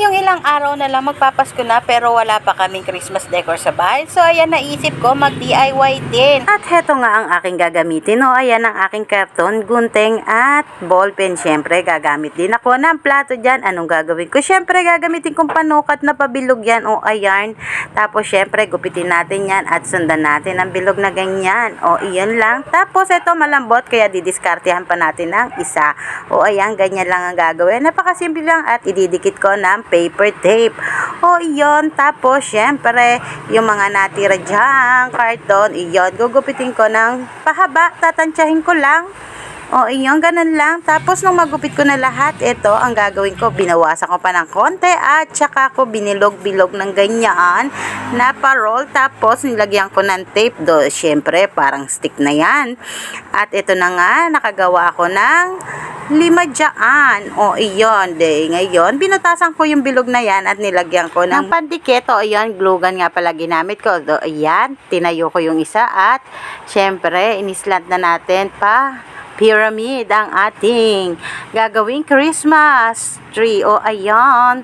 Yung ilang araw na lang magpapasko na pero wala pa kaming Christmas decor sa bahay. So ayan naisip ko mag DIY din. At heto nga ang aking gagamitin. O ayan ang aking karton, gunting at ballpen. Siyempre gagamit din ako ng plato dyan. Anong gagawin ko? Siyempre gagamitin kong panukat na pabilog yan o ayan. Tapos siyempre gupitin natin yan at sundan natin ang bilog na ganyan. O iyan lang. Tapos ito malambot kaya didiskartehan pa natin ng isa. O ayan ganyan lang ang gagawin. Napakasimple lang at ididikit ko ng paper tape. O iyon. Tapos syempre yung mga natira dyan karton. Iyon. Gugupitin ko ng pahaba. Tatansyahin ko lang. O, iyon, ganun lang. Tapos, nung magupit ko na lahat, ito, ang gagawin ko, binawasan ko pa ng konti at saka ko binilog-bilog ng ganyan na parol. Tapos, nilagyan ko ng tape do. Siyempre, parang stick na yan. At ito na nga, nakagawa ako ng lima dyan. O, iyon. De, ngayon, binutasan ko yung bilog na yan at nilagyan ko ng pandikit. O, iyon, glue gun nga pala ginamit ko. Do, ayan, tinayo ko yung isa at syempre, inislant na natin pa pyramid ang ating gagawing Christmas tree. O, ayan.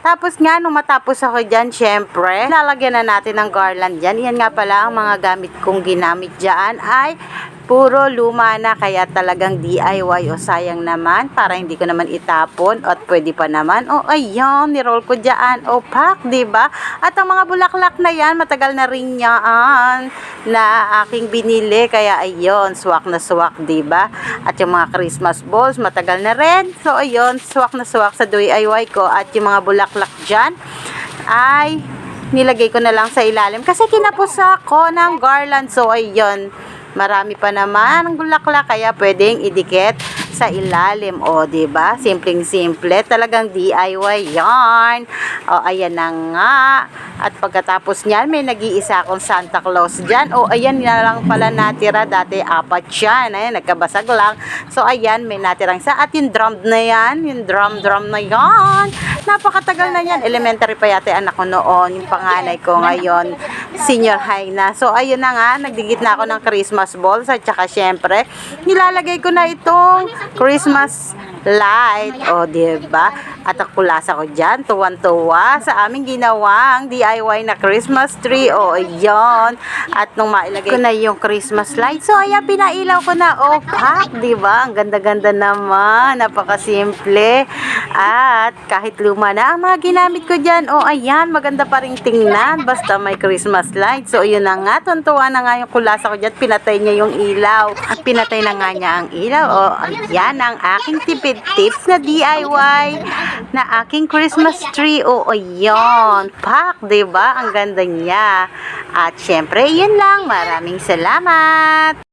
Tapos nga, nung matapos ako dyan, syempre, lalagyan na natin ng garland dyan. Yan nga pala ang mga gamit kong ginamit dyan ay puro luma na kaya talagang DIY o sayang naman para hindi ko naman itapon at pwede pa naman. O ayun niroll ko dyan. O pack di ba? At ang mga bulaklak na yan matagal na rin yan na aking binili. Kaya ayun swak na swak ba? At yung mga Christmas balls matagal na rin. So ayun swak na swak sa DIY ko. At yung mga bulaklak dyan ay nilagay ko na lang sa ilalim kasi kinapos ako ng garland. So ayun marami pa naman ang bulaklak kaya pwedeng idikit sa ilalim. O ba simpleng simple. Talagang DIY yarn. O ayan na nga. At pagkatapos niyan may nag-iisa akong Santa Claus diyan o ayan na lang pala natira. Dati apat yan. Ayan nagkabasag lang. So ayan may natirang isa. At yung drum na yan yung drum drum na yan. Napakatagal na yan. Elementary pa yata anak ko noon yung panganay ko ngayon senior high na. So ayun na nga. Nagdigit na ako ng Christmas balls. At saka syempre nilalagay ko na itong Christmas light. O di ba at ang kulasa ko dyan tuwan-tuwa sa aming ginawang DIY na Christmas tree. O ayun. At nung mailagay ko na yung Christmas light so ayan pinailaw ko na. O pak di ba ang ganda-ganda naman. Napakasimple at kahit luma na ang mga ginamit ko dyan o ayan maganda pa rin tingnan basta may Christmas light so yun na nga tuntuwa na nga yung kulasa ko dyan pinatay niya yung ilaw. At pinatay na nga niya ang ilaw o ayan ang aking tipid tips na DIY na aking Christmas tree o ayan pak ba ang ganda niya. At syempre yun lang maraming salamat